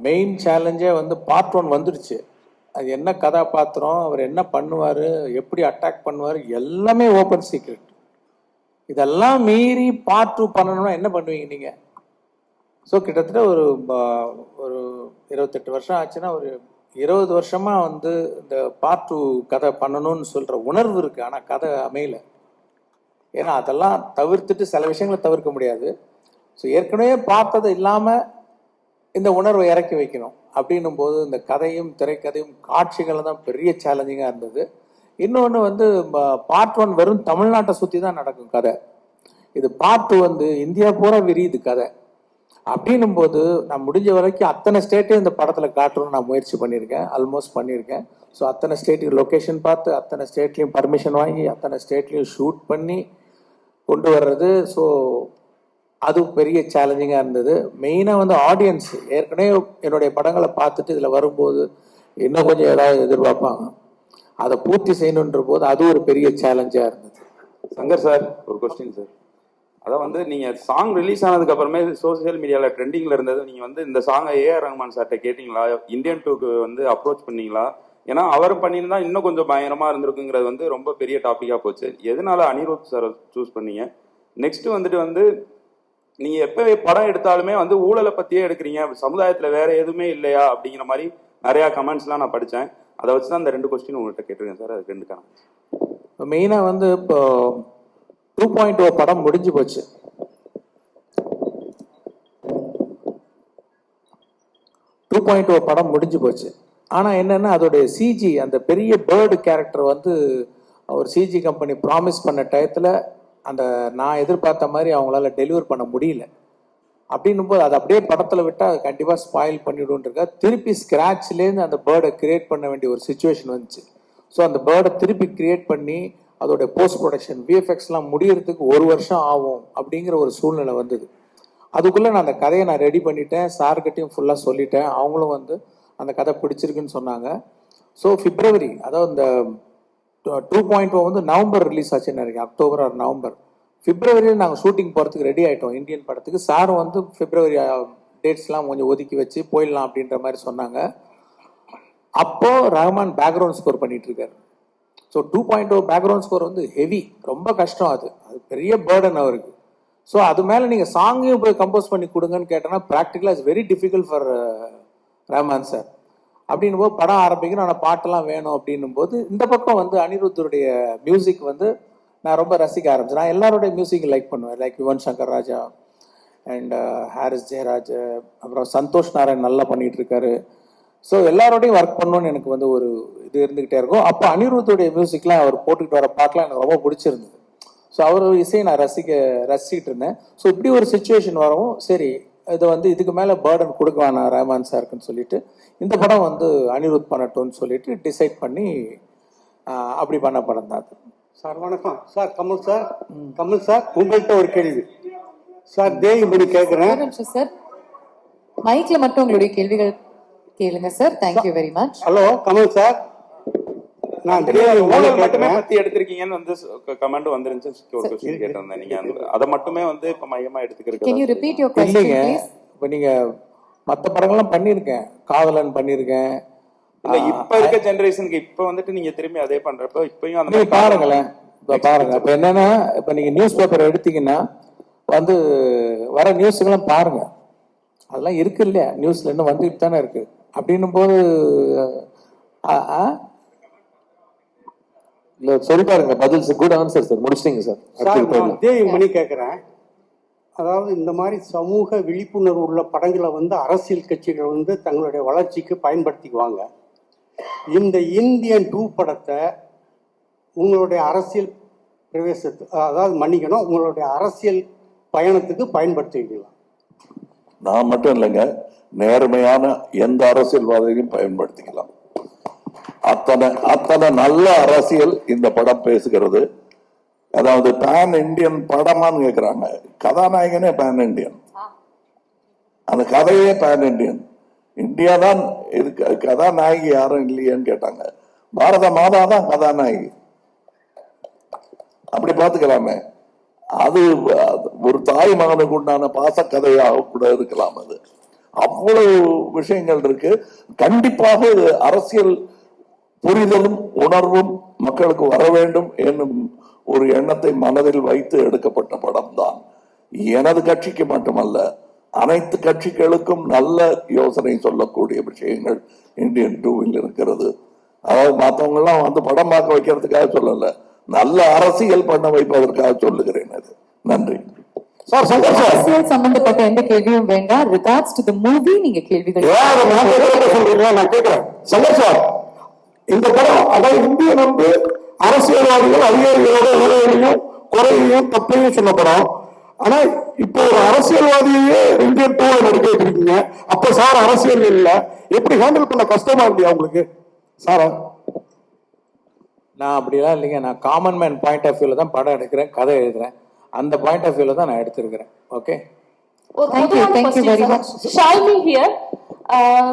Main சேலஞ்சே வந்து part one வந்துடுச்சு அது என்ன கதாபாத்திரம் அவர் என்ன பண்ணுவார் எப்படி அட்டாக் பண்ணுவார் எல்லாமே ஓப்பன் சீக்ரெட் இதெல்லாம் மீறி பார்ட் டூ பண்ணணும்னா என்ன பண்ணுவீங்க நீங்கள் ஸோ கிட்டத்தட்ட ஒரு ப- ஒரு இருபத்தெட்டு வருஷம் ஆச்சுன்னா ஒரு இருபது வருஷமாக வந்து இந்த பார்ட் டூ கதை பண்ணணும்னு சொல்கிற உணர்வு இருக்குது ஆனால் கதை அமையல. ஏன்னா அதெல்லாம் தவிர்த்துட்டு சில விஷயங்களை தவிர்க்க முடியாது. ஸோ ஏற்கனவே பார்த்தது இல்லாமல் இந்த உணர்வை இறக்கி வைக்கணும். அப்படின்னும் போது இந்த கதையும் திரைக்கதையும் காட்சிகள் தான் பெரிய சேலஞ்சிங்காக இருந்தது. இன்னொன்று வந்து பார்ட் ஒன் வெறும் தமிழ்நாட்டை சுற்றி தான் நடக்கும் கதை. இது பார்ட் டூ வந்து இந்தியா பூரா விரியுது கதை. அப்படின்னும் போது நான் முடிஞ்ச வரைக்கும் அத்தனை ஸ்டேட்டையும் இந்த படத்தில் காட்டணும்னு நான் முயற்சி பண்ணியிருக்கேன். ஆல்மோஸ்ட் பண்ணியிருக்கேன். ஸோ அத்தனை ஸ்டேட்டுக்கு லொக்கேஷன் பார்த்து அத்தனை ஸ்டேட்லேயும் பர்மிஷன் வாங்கி அத்தனை ஸ்டேட்லேயும் ஷூட் பண்ணி கொண்டு வர்றது. ஸோ அது பெரிய சேலஞ்சிங்காக இருந்தது. மெயினாக வந்து ஆடியன்ஸ் ஏற்கனவே என்னுடைய படங்களை பார்த்துட்டு இதில் வரும்போது இன்னும் கொஞ்சம் ஏதாவது எதிர்பார்ப்பாங்க. அதை பூர்த்தி செய்யணுன்ற போது அது ஒரு பெரிய சேலஞ்சாக இருந்தது. சங்கர் சார் ஒரு கொஸ்டின் சார் அதான் வந்து நீங்கள் சாங் ரிலீஸ் ஆனதுக்கு அப்புறமே சோசியல் மீடியாவில் ட்ரெண்டிங்கில் இருந்தது. நீங்கள் வந்து இந்த சாங்கை ஏஆர் ரஹ்மான் சார்ட்ட கேட்டிங்களா? இந்தியன் டூக்கு வந்து அப்ரோச் பண்ணீங்களா? ஏன்னா அவர் பண்ணியிருந்தா இன்னும் கொஞ்சம் பயங்கரமாக இருந்திருக்குங்கிறது வந்து ரொம்ப பெரிய டாப்பிக்காக போச்சு. எதனால அனிருத் சார் சூஸ் பண்ணீங்க? நெக்ஸ்ட் வந்துட்டு வந்து நீங்க எப்பவே படம் எடுத்தாலுமே வந்து ஊழலை பத்தியே எடுக்கிறீங்க. சமுதாயத்துல வேற எதுவுமே இல்லையா? அப்படிங்கிற மாதிரி நிறைய கமெண்ட்ஸ்லாம் நான் படிச்சேன். அதை வச்சு தான் இந்த ரெண்டு கொஸ்டின் உங்கள்கிட்ட கேட்டிருக்கேன் சார். அது ரெண்டு காரணம் மெயினாக வந்து இப்போ டூ பாயிண்ட் ஓ படம் முடிஞ்சு போச்சு. டூ பாயிண்ட் ஓ படம் முடிஞ்சு போச்சு. ஆனால் என்னன்னா அதோடைய சிஜி அந்த பெரிய பேர்டு கேரக்டர் வந்து அவர் சிஜி கம்பெனி ப்ராமிஸ் பண்ண டயத்தில் அந்த நான் எதிர்பார்த்த மாதிரி அவங்களால டெலிவர் பண்ண முடியல. அப்படின்னும் போது அது அப்படியே படத்தில் விட்டால் அது கண்டிப்பாக ஸ்பாயில் பண்ணிவிடுன்றக்கா திருப்பி ஸ்க்ராட்ச்லேருந்து அந்த பேர்டை கிரியேட் பண்ண வேண்டிய ஒரு சுச்சுவேஷன் வந்துச்சு. ஸோ அந்த பேர்டை திருப்பி கிரியேட் பண்ணி அதோட போஸ்ட் ப்ரொடக்ஷன் விஎஃப்எக்ஸ்லாம் முடியறதுக்கு ஒரு வருஷம் ஆகும் அப்படிங்கிற ஒரு சூழ்நிலை வந்தது. அதுக்குள்ளே நான் அந்த கதையை நான் ரெடி பண்ணிட்டேன். சார்கிட்டையும் ஃபுல்லாக சொல்லிட்டேன். அவங்களும் வந்து அந்த கதை பிடிச்சிருக்குன்னு சொன்னாங்க. ஸோ பிப்ரவரி அதாவது இந்த டூ பாயிண்ட் oh வந்து நவம்பர் ரிலீஸ் ஆச்சுன்னு நினைக்கிறேன் அக்டோபர் ஆர் நவம்பர். பிப்ரவரியில் நாங்கள் ஷூட்டிங் போகிறதுக்கு ரெடி ஆகிட்டோம் இந்தியன் படத்துக்கு. சாரும் வந்து பிப்ரவரி டேட்ஸ்லாம் கொஞ்சம் ஒதுக்கி வச்சு போயிடலாம் அப்படின்ற மாதிரி சொன்னாங்க. அப்போது ரஹ்மான் பேக்ரவுண்ட் ஸ்கோர் பண்ணிட்டு இருக்காரு. So two point oh background score வந்து ஹெவி ரொம்ப கஷ்டம் அது. அது பெரிய பேர்டன் அவருக்கு. ஸோ அது மேலே நீங்கள் சாங்கையும் போய் கம்போஸ் பண்ணி கொடுங்கன்னு கேட்டோன்னா ப்ராக்டிக்கலாக it's very difficult for Rahman sir அப்படின்னும் போது படம் ஆரம்பிக்கணும் ஆனால் பாட்டெல்லாம் வேணும் அப்படின்னும் போது இந்த பக்கம் வந்து அனிருத்தருடைய மியூசிக் வந்து நான் ரொம்ப ரசிக்க ஆரம்பிச்சேன். நான் எல்லாருடைய மியூசிக் லைக் பண்ணுவேன். லைக் யுவன் சங்கர் ராஜா அண்ட் ஹாரிஸ் ஜெயராஜ் அப்புறம் சந்தோஷ் நாராயண் நல்லா பண்ணிட்டு இருக்காரு ஸோ எல்லாரோடையும் ஒர்க் பண்ணணும்னு எனக்கு வந்து ஒரு இது இருந்துகிட்டே இருக்கும். அப்போ அனிருத்துடைய மியூசிக்லாம் அவர் போட்டுக்கிட்டு வர பாட்டெலாம் எனக்கு ரொம்ப பிடிச்சிருந்தது. ஸோ அவர் இசையை நான் ரசிக்க ரசிக்கிட்டு இருந்தேன். ஸோ இப்படி ஒரு சுச்சுவேஷன் வரவும் சரி இதை வந்து இதுக்கு மேலே பேர்டன் கொடுக்க வேணாம் ரஹ்மான் சாருக்குன்னு சொல்லிட்டு இந்த படம் வந்து அனிருத் பண்ணட்டும்னு சொல்லிட்டு டிசைட் பண்ணி அப்படி பண்ண படம் தான் அது. சார் வணக்கம். Sir Kamal sir. Kamal sir உங்கள்கிட்ட ஒரு கேள்வி. சார் தேவிமணி கேட்குறேன் ஒரு நிமிஷம் சார். மைக்ல மட்டும் உங்களுடைய கேள்விகள் கேளுங்க sir. Thank you very much hello Kamal sir. நான் ஊழல் மட்டுமே கேட்குறேன் பத்தி எடுத்திருக்கீங்கன்னு வந்து கமெண்ட் வந்துருந்துச்சு ஒரு கொஸ்டின் கேட்டிருந்தேன். நீங்க அதை மட்டுமே வந்து இப்ப மையமா கொஸ்டின் இல்லைங்க. ப்ளீஸ் இப்போ நீங்கள் மற்ற படங்கள்லாம் பண்ணியிருக்கேன். காதலன் பண்ணியிருக்கேன். இல்ல இப்ப இருக்க ஜெனரேஷனுக்கு இப்ப வந்துட்டு நீங்க திரும்பி அதே பண்றப்ப இப்பயும் அந்த நீங்க மாதிரி பாருங்களேன். இப்ப பாருங்க. இப்ப என்னன்னா இப்ப நீங்க நியூஸ் பேப்பர் எடுத்தீங்கன்னா வந்து வர நியூஸுக்கெல்லாம் பாருங்க. அதெல்லாம் இருக்கு இல்லையா? நியூஸ்ல இன்னும் வந்துட்டு தானே இருக்கு அப்படின்னும் போது இல்ல சொல்லிட்டாருங்க பதில் குட் ஆன்சர் சார் முடிச்சிட்டீங்க சார் சார் நான் தேவிமணி கேட்குறேன் அதாவது இந்த மாதிரி சமூக விழிப்புணர்வு உள்ள படங்களை வந்து அரசியல் கட்சிகள் வந்து தங்களுடைய வளர்ச்சிக்கு பயன்படுத்திக்குவாங்க. இந்த இந்தியன் டூ படத்தை உங்களுடைய அரசியல் பிரவேசத்து அதாவது மன்னிக்கணும் உங்களுடைய அரசியல் பயணத்துக்கு பயன்படுத்திக்கலாம் நான் மட்டும் இல்லைங்க நேர்மையான எந்த அரசியல்வாதியையும் பயன்படுத்திக்கலாம். அத்தனை அத்தனை நல்ல அரசியல் இந்த படம் பேசுகிறது. அதாவது பேன் இந்தியன் படமான்னு கேட்கிறாங்க கதாநாயகனே பேன் இந்தியன் அந்த கதையே பேன் இந்தியன் இந்தியா தான் இது கதாநாயகி யாரும் இல்லையேன்னு கேட்டாங்க. பாரத மாதா தான் கதாநாயகி. அப்படி பார்த்துக்கலாமே அது அது ஒரு தாய் மகனுக்கு உண்டான பாசக்கதையாக கூட இருக்கலாம் அது. அவ்வளவு விஷயங்கள் இருக்கு. கண்டிப்பாக இது அரசியல் புரிதலும் உணர்வும் மக்களுக்கு வர வேண்டும் என்னும் ஒரு எண்ணத்தை மனதில் வைத்து எடுக்கப்பட்ட படம் தான் எனது கட்சிக்கு மட்டுமல்ல அனைத்து கட்சிகளுக்கும் நல்ல யோசனை சொல்லக்கூடிய விஷயங்கள் இந்தியன் டூவில் இருக்கிறது. அதாவது மற்றவங்க எல்லாம் வந்து படம் பார்க்க வைக்கிறதுக்காக சொல்லல நல்ல அரசியல் பண்ண வைப்பதற்காக சொல்லுகிறேன் அது. நன்றி. Sir Shankar sir. அரசியல் சம்பந்தப்பட்ட எந்த கேள்வியும் வேண்டாம். ரிகார்ட்ஸ் டு தி மூவி நீங்க கேள்விகள் நான் கேட்கறத சொல்றீங்களா? நான் கேட்கிறேன். சங்கர் சார். இந்த படம் அதாவது இந்தியன் வந்து அரசியல்வாதிகள் அதிகாரிகளோட உறவையும் குறையையும் தப்பையும் சொன்ன படம். ஆனா இப்போ ஒரு அரசியல்வாதியே இந்தியன் டூ நடிக்க வைக்கிறீங்க அப்ப சார் அரசியல் இல்ல. எப்படி ஹேண்டில் பண்ண கஷ்டமா இல்லையா உங்களுக்கு? சாரா? நான் அப்படிலாம் இல்லைங்க. நான் காமன் மேன் பாயிண்ட் ஆஃப் வியூல தான் படம் எடுக்கிறேன் கதை எழுதுறேன். அந்த பாயிண்ட் ஆஃப் வியூல தான் நான் எடுத்திருக்கிறேன். ஓகே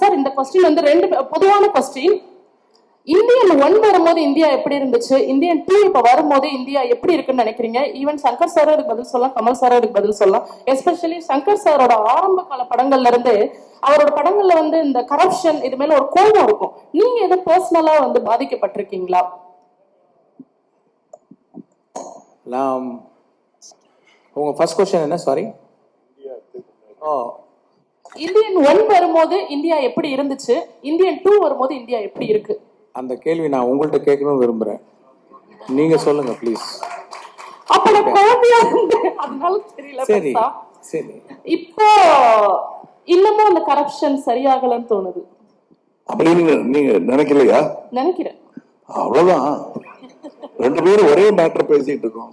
சார் இந்த கொஸ்டின் வந்து ரெண்டு பொதுவான கொஸ்டின் இந்தியன் ஒன் வரும்போது இந்தியா எப்படி இருந்துச்சு? இந்தியன் டூ இப்ப வரும்போது இந்தியா எப்படி இருக்குன்னு நினைக்கிறீங்க? ஈவன் சங்கர் சார் அதுக்கு பதில் சொல்லலாம் கமல் சார் அதுக்கு பதில் சொல்லலாம். எஸ்பெஷலி சங்கர் சாரோட ஆரம்ப கால படங்கள்ல இருந்து அவரோட படங்கள்ல வந்து இந்த கரப்ஷன் இது மேல ஒரு கோபம் இருக்கும். நீங்க எது பர்சனலா வந்து பாதிக்கப்பட்டிருக்கீங்களா? நான் உங்க ஃபர்ஸ்ட் கொஸ்டின் என்ன? சாரி ஓ இந்தியன் ஒன் வரும்போது இந்தியா எப்படி இருந்துச்சு? இந்தியன் டூ வரும்போது இந்தியா எப்படி இருக்கு? அந்த கேள்வி நான் உங்கள்கிட்ட கேட்கணும்னு விரும்புறேன். நீங்க சொல்லுங்க ப்ளீஸ் சரி. சரி. இப்போ இன்னமும் அந்த கரப்ஷன் சரியாகலன்னு தோணுது. அப்படின்னு நீங்க நினைக்கலையா? நினைக்கிறேன். அவ்வளவுதான். ரெண்டு பேரும் ஒரே மேட்டர் பேசிட்டு இருக்கோம்.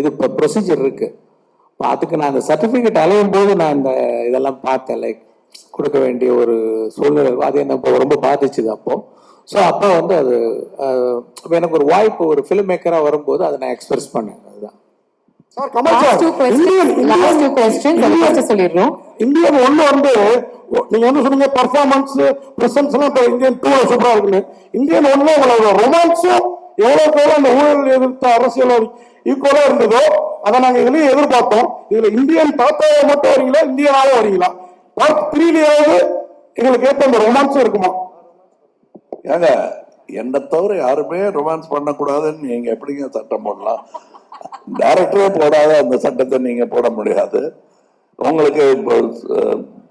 இது இப்போ ப்ரொசீஜர் இருக்கு. இப்போ அதுக்கு நான் அந்த சர்டிஃபிகேட் அலையும் போது நான் இந்த இதெல்லாம் பார்த்தேன் லைக் கொடுக்க வேண்டிய ஒரு சூழ்நிலை. அது என்ன இப்போ ரொம்ப பாதிச்சுது அப்போ. ஸோ அப்போ வந்து அது அப்ப எனக்கு ஒரு வாய்ப்பு ஒரு ஃபிலிம் மேக்கராக வரும்போது அதை நான் எக்ஸ்பிரஸ் பண்ணேன். அதுதான். Sir Kamal last sir two Indian ஒன்னு வந்து நீங்க வந்து சொன்னீங்க பர்ஃபார்மன்ஸ் பிரசன்ஸ் எல்லாம் இப்ப இந்தியன் டூ சூப்பரா இருக்குன்னு. இந்தியன் ஒன்ல உங்களோட ரொமான்ஸும் எவ்வளவு அந்த ஊழல் எதிர்த்த அரசியல் ஈக்குவலா இருந்ததோ அதை நாங்க இதுலயும் எதிர்பார்த்தோம். இதுல இந்தியன் தாத்தாவை மட்டும் வரீங்களா இந்தியனாவே வரீங்களா? பார்ட் த்ரீலயாவது எங்களுக்கு ஏற்ற அந்த ரொமான்ஸும் இருக்குமா? ஏங்க என்னை தவிர யாருமே ரொமான்ஸ் பண்ணக்கூடாதுன்னு நீங்க எப்படிங்க சட்டம் போடலாம்? டேரக்டரே போடாத அந்த சட்டத்தை நீங்க போட முடியாது. உங்களுக்கு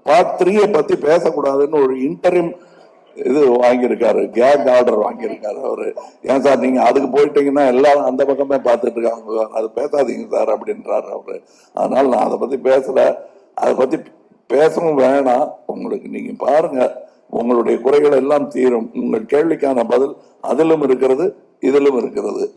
பார்ட் த்ரீயை பத்தி பேசக்கூடாதுன்னு ஒரு இன்டரிம் இது வாங்கியிருக்காரு. கேக் ஆர்டர் வாங்கியிருக்காரு அவரு. ஏன் சார் நீங்க அதுக்கு போயிட்டீங்கன்னா எல்லாம் அந்த பக்கமே பார்த்துட்டு இருக்காங்க. அது பேசாதீங்க சார் அப்படின்றாரு அவரு. அதனால நான் அதை பத்தி பேசல. அதை பத்தி பேசவும் வேணாம். உங்களுக்கு நீங்க பாருங்க. உங்களுடைய குறைகள் எல்லாம் தீரும். உங்கள் கேள்விக்கான பதில் அதிலும் இருக்கிறது இதிலும் இருக்கிறது.